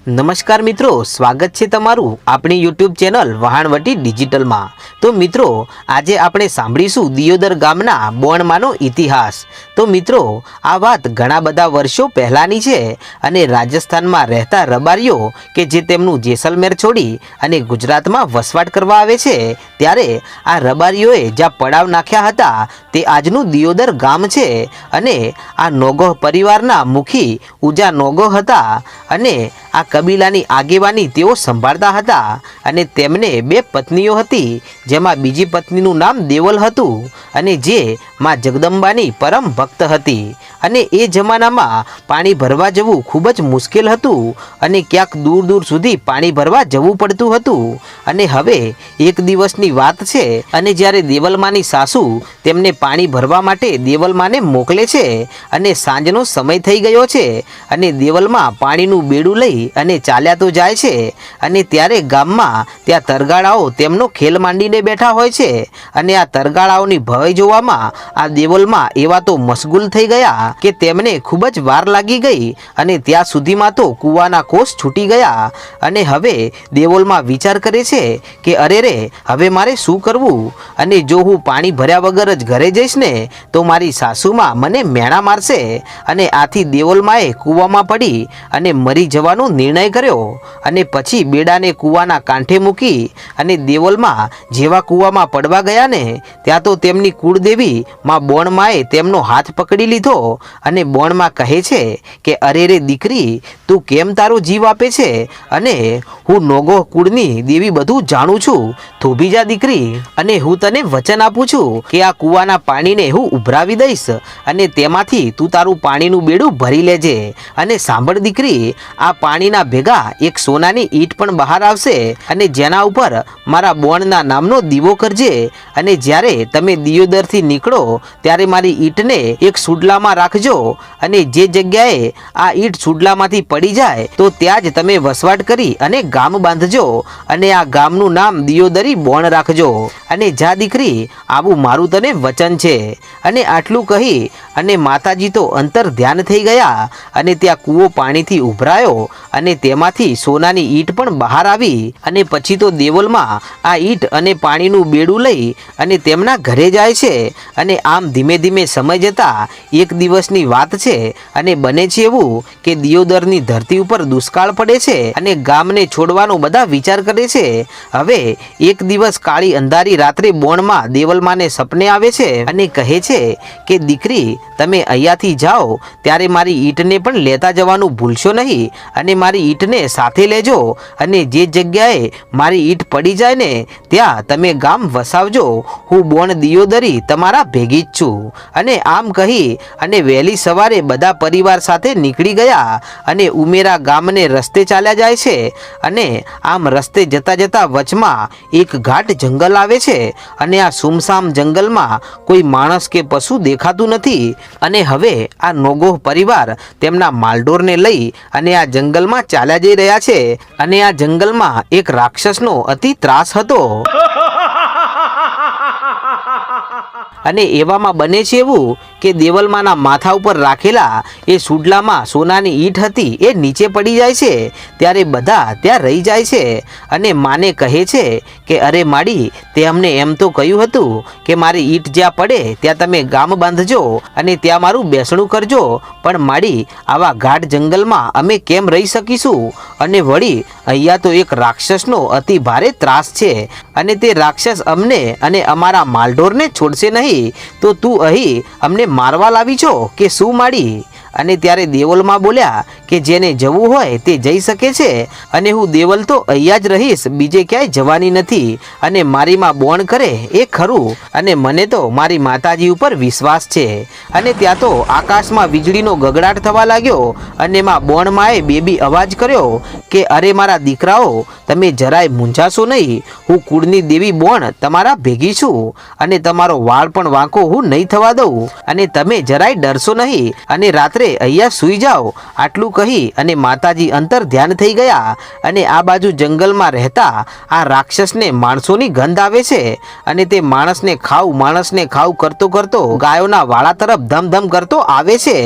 નમસ્કાર મિત્રો, સ્વાગત છે તમારું આપણી યુટ્યુબ ચેનલ વહાણવટી ડિજિટલમાં. તો મિત્રો, આજે આપણે સાંભળીશું દિયોદર ગામના બોણમાંનો ઇતિહાસ. તો મિત્રો, આ વાત ઘણા બધા વર્ષો પહેલાંની છે અને રાજસ્થાનમાં રહેતા રબારીઓ કે જે તેમનું જેસલમેર છોડી અને ગુજરાતમાં વસવાટ કરવા આવે છે, ત્યારે આ રબારીઓએ જ્યાં પડાવ નાખ્યા હતા, તે આજનું દિયોદર ગામ છે અને આ નોગોહ પરિવારના મુખી ઉજા નોગો હતા અને આ કબીલાની આગેવાની તેઓ સંભાળતા હતા અને તેમને બે પત્નીઓ હતી, જેમાં બીજી પત્નીનું નામ દેવલ હતું અને જે માં જગદંબાની પરમ ભક્ત હતી. અને એ જમાનામાં પાણી ભરવા જવું ખૂબ જ મુશ્કેલ હતું અને ક્યાંક દૂર દૂર સુધી પાણી ભરવા જવું પડતું હતું. અને હવે એક દિવસની વાત છે, અને જ્યારે દેવલમાની સાસુ તેમને પાણી ભરવા માટે દેવલમાને મોકલે છે, અને સાંજનો સમય થઈ ગયો છે, અને દેવલમાં પાણીનું બેડું લઈ અને ચાલ્યા તો જાય છે. અને ત્યારે ગામમાં ત્યાં તરગાળાઓ તેમનો ખેલ માંડીને બેઠા હોય છે. અને આ તરગાળાઓની ભય જોવામાં આ દેવલમાં એવા તો મશગુલ થઈ ગયા કે તેમને ખૂબ જ વાર લાગી ગઈ. અને ત્યાં સુધીમાં તો કૂવાના કોષ છૂટી ગયા. અને હવે દેવોલમાં વિચાર કરે છે કે, અરે રે, હવે મારે શું કરવું? અને જો હું પાણી ભર્યા વગર જ ઘરે જઈશ ને, તો મારી સાસુમાં મને મેણા મારશે. અને આથી દેવોલમાએ કૂવામાં પડી અને મરી જવાનો નિર્ણય કર્યો અને પછી બેડાને કૂવાના કાંઠે મૂકી અને દેવોલમાં જેવા કૂવામાં પડવા ગયા ને ત્યાં તો તેમની કુળદેવી માં બોણમાએ તેમનો હાથ પકડી લીધો અને બોણમાં કહે છે કે, અરે રે દીકરી, તું કેમ તારો જીવ આપે છે? અને હું નોગો કુળની દેવી બધું જાણું છું. થોભી જા દીકરી, અને હું તને વચન આપું છું કે આ કૂવાના પાણીને હું ઉભરાવી દઈશ અને તેમાંથી તું તારું પાણીનું બેડું ભરી લેજે. અને સાંભળ દીકરી, આ પાણીના ભેગા એક સોનાની ઈંટ પણ બહાર આવશે અને જેના ઉપર મારા બોણના નામનો દીવો કરજે અને જ્યારે તમે દિયોદરથી નીકળો ત્યારે મારી ઈંટને એક સુડલામાં રાખજો અને જે જગ્યાએ આ ઈંટ સુડલામાંથી પડી જાય તો ત્યાં જ તમે વસવાટ કરી અને ગામ બાંધજો અને આ ગામનું નામ દિયોદરી બોણ રાખજો. અને જા દીકરી, આવું મારું તને વચન છે. અને આટલું કહી અને માતાજી તો અંતર ધ્યાન થઈ ગયા અને ત્યાં કૂવો પાણીથી ઉભરાયો અને તેમાંથી સોનાની ઈંટ પણ બહાર આવી અને પછી તો દેવલમાં આ ઈંટ અને પાણીનું બેડું લઈ અને તેમના ઘરે જાય છે અને આમ ધીમે ધીમે સમય જતા એક દિવસની વાત છે અને બને છે એવું કે દિયોદરની ધરતી ઉપર દુષ્કાળ પડે છે અને ગામને છોડવાનો બધા વિચાર કરે છે. હવે એક દિવસ કાળી અંધારી રાત્રે બોણમાં દેવલમાને સપને આવે છે અને કહે છે કે, દીકરી, તમે અહીંયાથી જાઓ, ત્યારે મારી ઈંટને પણ લેતા જવાનું ભૂલશો નહીં અને મારી ઈંટને સાથે લેજો અને જે જગ્યાએ મારી ઈંટ પડી જાય ને, ત્યાં તમે ગામ વસાવજો. હું બોણ દિયોદરી તમારા ભેગી જ છું. અને આમ કહી અને વહેલી સવારે બધા પરિવાર સાથે નીકળી ગયા અને ઉમેરા ગામને રસ્તે ચાલ્યા જાય છે અને આમ રસ્તે જતા જતા વચમાં એક ઘાટ જંગલ આવે છે અને આ સુમસામ જંગલમાં કોઈ માણસ કે પશુ દેખાતું નથી. અને હવે આ નોગોહ પરિવાર તેમના માલઢોરને લઈ અને આ જંગલમાં ચાલ્યા જઈ રહ્યા છે અને આ જંગલમાં એક રાક્ષસનો અતિ ત્રાસ હતો. અને એવામાં બને છે એવું કે દેવલમાના માથા ઉપર રાખેલા એ સુડલામાં સોનાની ઈંટ હતી એ નીચે પડી જાય છે. ત્યારે બધા ત્યાં રહી જાય છે અને માને કહે છે કે, અરે માડી, તે અમને એમ તો કહ્યું હતું કે મારી ઈંટ જ્યાં પડે ત્યાં તમે ગામ બાંધજો અને ત્યાં મારું બેસણું કરજો. પણ માડી, આવા ગાઢ જંગલમાં અમે કેમ રહી શકીશું? અને વળી, અહીંયા તો એક રાક્ષસનો અતિ ભારે ત્રાસ છે અને તે રાક્ષસ અમને અને અમારા માલઢોરને છોડશે નહીં. તો તું અહીં અમને મારવા લાવી છો કે શું માડી? અને ત્યારે દેવલમાં બોલ્યા કે જેને જવું હોય તે જઈ શકે છે, અને હું દેવલ તો અહીંયા જ રહીશ, બીજે ક્યાંય જવાની નથી, અને મારીમાં બોણ કરે એ ખરું, અને મને તો મારી માતાજી ઉપર વિશ્વાસ છે. અને ત્યાં તો આકાશમાં વીજળીનો ગગડાટ થવા લાગ્યો, અને માં બોણમાએ બેબી અવાજ કર્યો કે, અરે મારા દીકરાઓ, તમે જરાય મૂંઝાશો નહીં, હું કુળની દેવી બોણ તમારા ભેગી છું, અને તમારો વાળ પણ વાંકો હું નહીં થવા દઉં, અને તમે જરાય ડરશો નહીં, અને રાત્રે અહીંયા સૂઈ જાઓ. આટલું કહી અને માતાજી અંતર ધ્યાન થઈ ગયા અને આ બાજુ જંગલમાં રહેતા આ રાક્ષસને માણસોની ગંધ આવે છે અને તે માણસને ખાવ માણસને ખાવ કરતો કરતો ગાયોના વાળા તરફ ધમધમ કરતો આવે છે.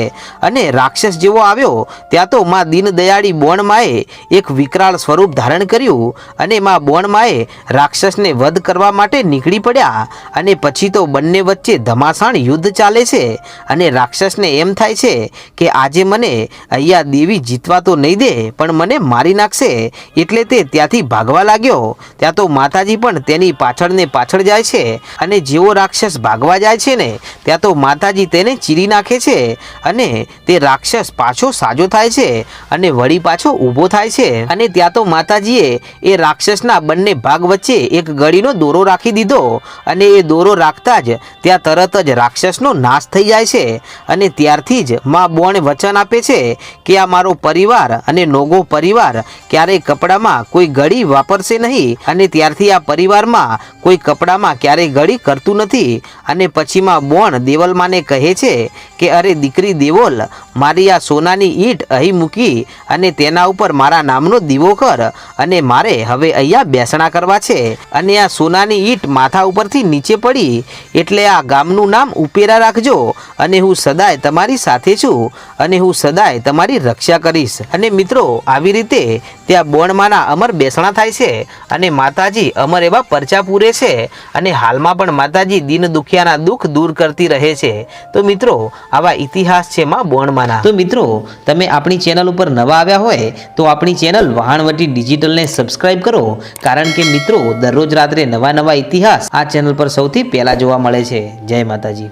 અને રાક્ષસ જેવો આવ્યો. ત્યાં તો માં દીનદયાળી બોણમાએ એક વિકરાળ સ્વરૂપ ધારણ કર્યું અને માં બોણમાએ રાક્ષસને વધ કરવા માટે નીકળી પડ્યા અને પછી તો બંને વચ્ચે ધમાસાણ યુદ્ધ ચાલે છે અને રાક્ષસને એમ થાય છે કે આજે મને અહીંયા દેવી જીતવા તો નહીં દે, પણ મને મારી નાખશે. એટલે તે ત્યાંથી ભાગવા લાગ્યો. ત્યાં તો માતાજી પણ તેની પાછળ ને પાછળ જાય છે અને જેવો રાક્ષસ ભાગવા જાય છે ને, ત્યાં તો માતાજી તેને ચીરી નાખે છે અને તે રાક્ષસ પાછો સાજો થાય છે અને વળી પાછો ઊભો થાય છે. અને ત્યાં તો માતાજીએ એ રાક્ષસના બંને ભાગ વચ્ચે એક ગળીનો દોરો રાખી દીધો અને એ દોરો રાખતા જ ત્યાં તરત જ રાક્ષસનો નાશ થઈ જાય છે અને ત્યારથી જ માં બોણ વચન આપે છે કે આ મારો પરિવાર અને નોગો પરિવાર ક્યારેય કપડામાં કોઈ ગળી વાપરશે નહીં અને ત્યારથી આ પરિવારમાં કોઈ કપડામાં ક્યારેય ગળી કરતું નથી. અને પછીમાં બોણ દેવલમાને કહે છે કે, અરે, દીકરી દેવોલ મારી આ સોનાની ઈંટ અહીં મૂકી અને તેના ઉપર મારા નામનો દીવો કર અને મારે હવે અહીંયા બેસણા કરવા છે. અને આ સોનાની ઈંટ માથા ઉપરથી નીચે પડી એટલે આ ગામનું નામ ઉપેરા રાખજો અને હું સદાય તમારી સાથે છું અને હું સદાય તમારી રક્ષા કરીશ. અને મિત્રો, આવી રીતે ત્યાં બોણમાના અમર બેસણા થાય છે અને માતાજી અમર એવા પરચા પૂરે છે અને હાલમાં પણ માતાજી દિન દુખિયાના દુઃખ દૂર કરતી રહે છે. તો મિત્રો, આવા ઇતિહાસ છે માં બોણમાના. તો મિત્રો, તમે આપણી ચેનલ ઉપર નવા આવ્યા હોય, તો આપણી ચેનલ વહાણવટી ડિજિટલને સબસ્ક્રાઇબ કરો. કારણ કે મિત્રો, દરરોજ રાત્રે નવા નવા ઇતિહાસ આ ચેનલ પર સૌથી પહેલાં જોવા મળે છે. જય માતાજી.